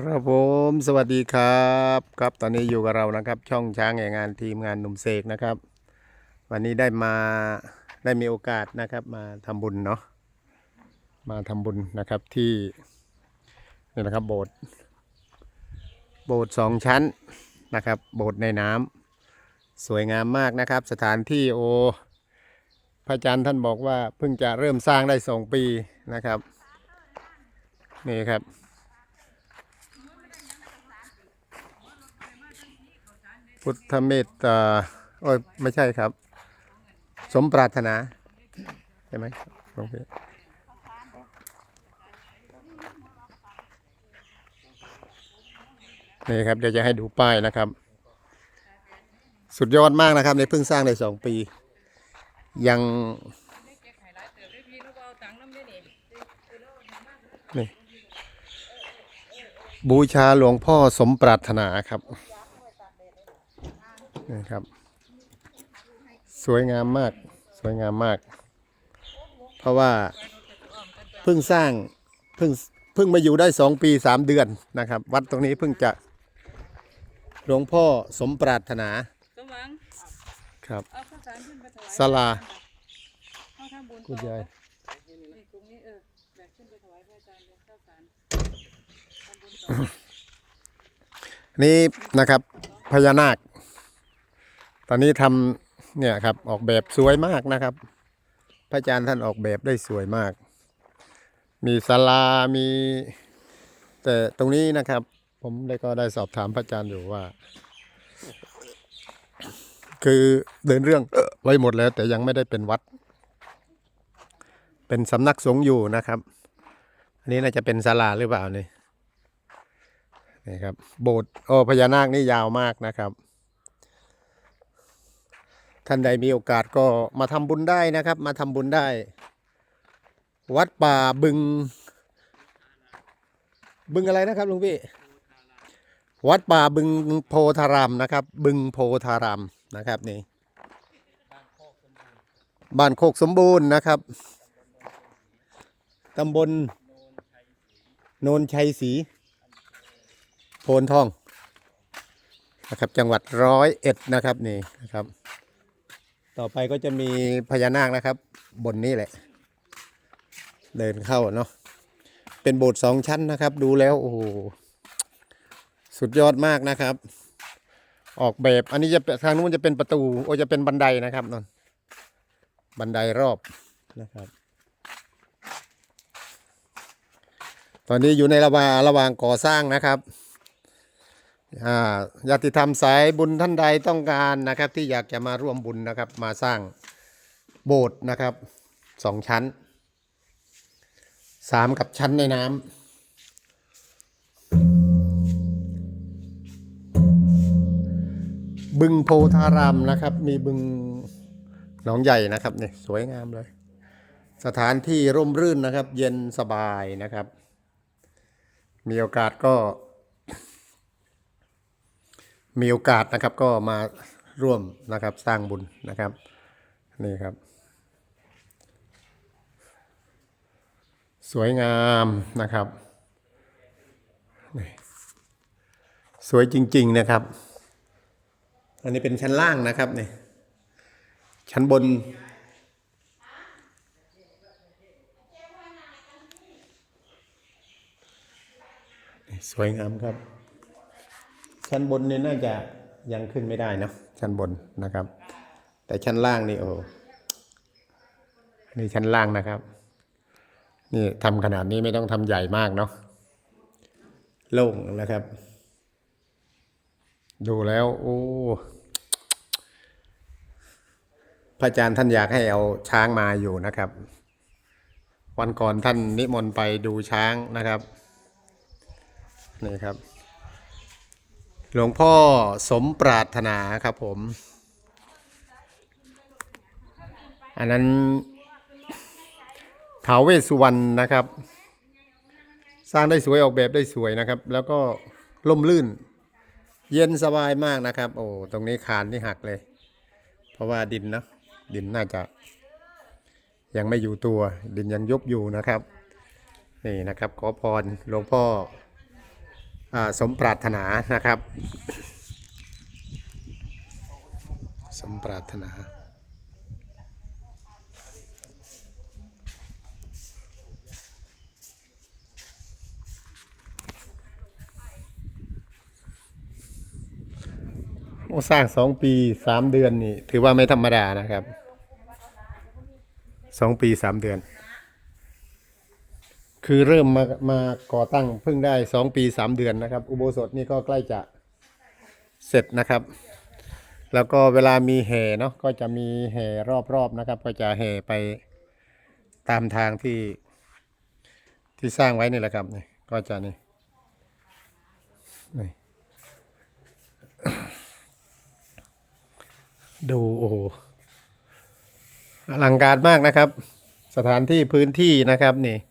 ครับผมสวัสดีครับครับตอนนี้อยู่กับเรานะครับ ช่องช้างแห่งงานทีมงานหนุ่มเสกนะครับ วันนี้ได้มาได้มีโอกาสนะครับ มาทำบุญเนาะมาทำบุญนะครับที่นี่นะครับโบสถ์โบสถ์สองชั้นนะครับ โบสถ์ในน้ำสวยงามมากนะครับ สถานที่โอพระอาจารย์ท่านบอกว่าเพิ่งจะเริ่มสร้างได้สองปีนะครับนี่ครับ พุทธเมตตาโอ้ยไม่ใช่ครับ สมปรารถนาใช่ไหมหลวงพี่นี่ครับเดี๋ยวจะให้ดูป้ายนะครับ สุดยอดมากนะครับในเพิ่งสร้างได้สองปี ยังนี่บูชาหลวงพ่อสมปรารถนาครับ นี่ครับ สวยงามมาก สวยงามมาก เพราะว่าเพิ่งสร้างเพิ่งเพิ่งมาอยู่ได้สองปีสามเดือนนะครับ วัดตรงนี้เพิ่งจะหลวงพ่อสมปรารถนาสมหวังครับเอาข้าวสารขึ้นไปถวายศาลาเข้าทำบุญคุณยายนี่ตรงนี้เออแบกขึ้นไปถวายพระอาจารย์เลี้ยงข้าวสารทำบุญต่อนี่นะครับพญานาค ตอนนี้ทำเนี่ยครับออกแบบสวยมากนะครับ พระอาจารย์ท่านออกแบบได้สวยมาก มีศาลามี แต่ตรงนี้นะครับ ผมได้ก็ได้สอบถามพระอาจารย์อยู่ว่า คือเดินเรื่องไว้หมดแล้ว แต่ยังไม่ได้เป็นวัด เป็นสำนักสงฆ์อยู่นะครับ อันนี้น่าจะเป็นศาลาหรือเปล่านี่นี่ครับโบสถ์โอ้พญานาคนี่ยาวมากนะครับ ท่านใดมีโอกาสก็มาทำบุญได้นะครับ มาทำบุญได้ วัดป่าบึง บึงอะไรนะครับลุงพี่วัดป่าบึงโพธารามนะครับ บึงโพธารามนะครับนี่บ้านโคกสมบูรณ์นะครับตำบลโนนชัยศรีโพนทองนะครับจังหวัดร้อยเอ็ดนะครับนี่นะครับ ต่อไปก็จะมีพญานาคนะครับ บนนี้แหละ เดินเข้าเนาะเป็นโบสถ์สองชั้นนะครับ ดูแล้วโอ้โหสุดยอดมากนะครับ ออกแบบอันนี้จะทางนู้นจะเป็นประตูโอจะเป็นบันไดนะครับนนบันไดรอบนะครับ ตอนนี้อยู่ในระหว่างระหว่างก่อสร้างนะครับ ญาติธรรมสายบุญท่านใดต้องการนะครับ ที่อยากจะมาร่วมบุญนะครับ มาสร้างโบสถ์นะครับสองชั้นสามกับชั้นในน้ำบึงโพธารามนะครับ มีบึงหนองใหญ่นะครับนี่สวยงามเลย สถานที่ร่มรื่นนะครับ เย็นสบายนะครับ มีโอกาสก็ มีโอกาสนะครับก็มาร่วมนะครับสร้างบุญนะครับนี่ครับ สวยงามนะครับสวยจริง ๆนะครับ อันนี้เป็นชั้นล่างนะครับนี่ชั้นบน สวยงามครับ ชั้นบนนี่น่าจะยังขึ้นไม่ได้เนอะชั้นบนนะครับ แต่ชั้นล่างนี่โอ้นี่ชั้นล่างนะครับ นี่ทำขนาดนี้ไม่ต้องทำใหญ่มากเนาะโล่งนะครับ ดูแล้วโอ้พระอาจารย์ท่านอยากให้เอาช้างมาอยู่นะครับ วันก่อนท่านนิมนต์ไปดูช้างนะครับนี่ครับ หลวงพ่อสมปรารถนาครับผม อันนั้นท้าวเวสสุวรรณนะครับ สร้างได้สวยออกแบบได้สวยนะครับ แล้วก็ล่มลื่น เย็นสบายมากนะครับ โอ้ตรงนี้คานนี่หักเลย เพราะว่าดินนะดินน่าจะ ยังไม่อยู่ตัว ดินยังยุบอยู่นะครับ นี่นะครับ ขอพรหลวงพ่อ สมปรารถนานะครับ สมปรารถนาโอ้สร้างสองปีสามเดือนนี่ ถือว่าไม่ธรรมดานะครับสองปีสามเดือน คือเริ่มมามาก่อตั้งเพิ่งได้สองปีสามเดือนนะครับ อุโบสถนี่ก็ใกล้จะเสร็จนะครับ แล้วก็เวลามีแห่เนาะก็จะมีแห่รอบๆนะครับ ก็จะแห่ไปตามทางที่ที่สร้างไว้นี่แหละครับนี่ก็จะนี่นี่ดูโอ้อลังการมากนะครับ สถานที่พื้นที่นะครับนี่ เ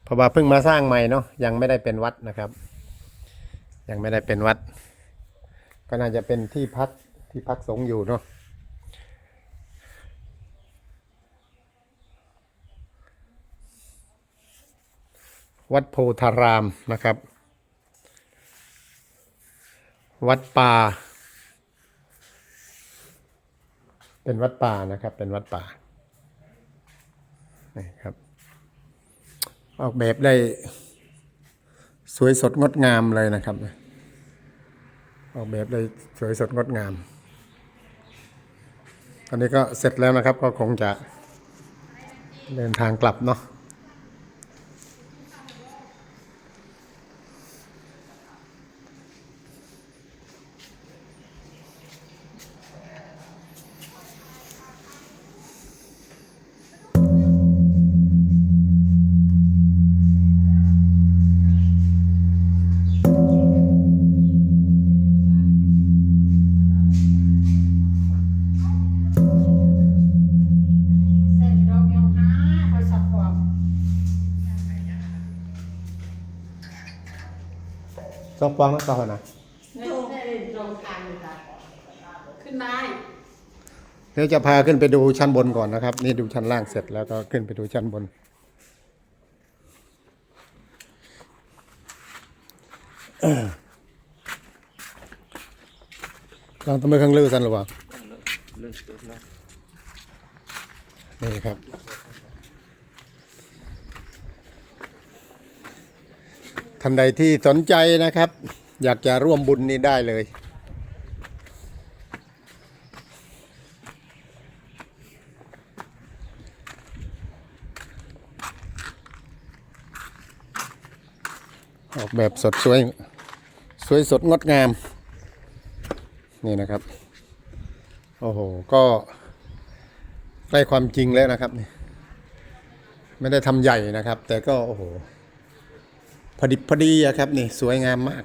พ ราะว่าเพิ่งมาสร้างใหม่เนาะยังไม่ได้เป็นวัดนะครับ ยังไม่ได้เป็นวัด ก็น่าจะเป็นที่พักที่พักสงฆ์อยู่เนาะวัดโพธารามนะครับ วัดป่า เป็นวัดป่านะครับ เป็นวัดป่านี่ครับ ออกแบบได้สวยสดงดงามเลยนะครับ ออกแบบได้สวยสดงดงาม ตอนนี้ก็เสร็จแล้วนะครับ ก็คงจะเดินทางกลับเนาะ อกฟองนักต่อนะโตได้ลงทางเลยค่ะขึ้นได้เดี๋ยวจะพาขึ้นไปดูชั้นบนก่อนนะครับ นี่ดูชั้นล่างเสร็จแล้วก็ขึ้นไปดูชั้นบน ลองตะมือข้างลือสันหรือเปล่านี่ครับ ท่านใดที่สนใจนะครับ อยากจะร่วมบุญนี้ได้เลย ออกแบบสดสวย สวยสดงดงาม นี่นะครับ โอ้โห ก็ใกล้ความจริงแล้วนะครับนี่ไม่ได้ทำใหญ่นะครับ แต่ก็ โอ้โห พอดิบพอดีอะครับนี่สวยงามมาก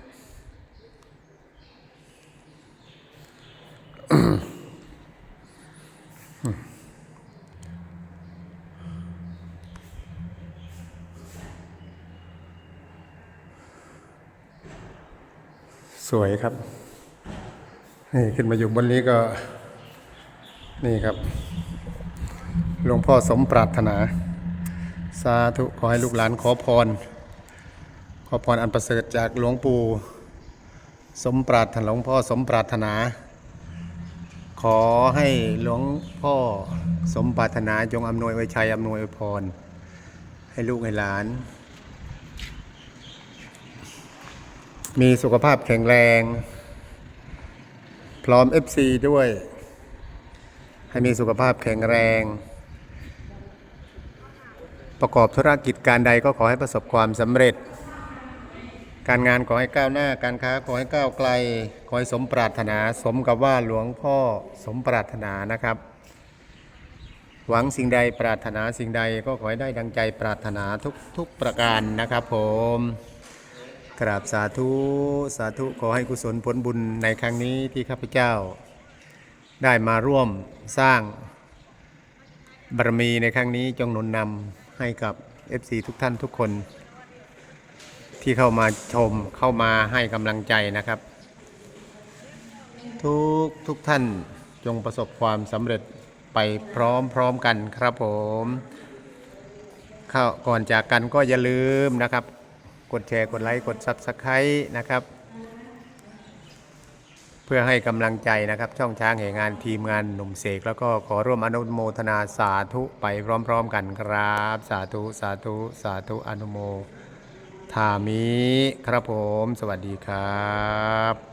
สวยครับ นี่ขึ้นมาอยู่บนนี้ก็ นี่ครับ หลวงพ่อสมปรารถนา สาธุขอให้ลูกหลานขอพร ขอพรอันประเสริฐจากหลวงปู่สมปรารถนาหลวงพ่อสมปรารถนา ขอให้หลวงพ่อสมปรารถนาจงอำนวยว้ชัยอำนวยอวยพร ให้ลูกให้หลาน มีสุขภาพแข็งแรง พร้อม FC ด้วย ให้มีสุขภาพแข็งแรง ประกอบธุรกิจการใดก็ขอให้ประสบความสำเร็จ การงานขอให้ก้าวหน้าการค้าขอให้ก้าวไกลขอให้สมปรารถนา สมกับว่าหลวงพ่อสมปรารถนานะครับ หวังสิ่งใดปรารถนาสิ่งใดก็ขอให้ได้ดังใจปรารถนาทุกทุกประการนะครับ ผมกราบสาธุสาธุขอให้กุศลผลบุญในครั้งนี้ที่ข้าพเจ้า ได้มาร่วมสร้างบารมีในครั้งนี้จงหนุนนำให้กับ FC ทุกท่านทุกคน ที่เข้ามาชมเข้ามาให้กำลังใจนะครับ ทุกทุกท่านจงประสบความสำเร็จไปพร้อมๆกันครับผมเข้าก่อนจากกันก็อย่าลืมนะครับ กดแชร์กดไลค์กด Subscribe นะครับ เพื่อให้กำลังใจนะครับ ช่องช้างแห่งงานทีมงานหนุ่มเสกแล้วก็ขอร่วมอนุโมทนาสาธุไปพร้อม ๆ กันครับ สาธุ สาธุ สาธุอนุโม ทามิ ครับผม สวัสดีครับ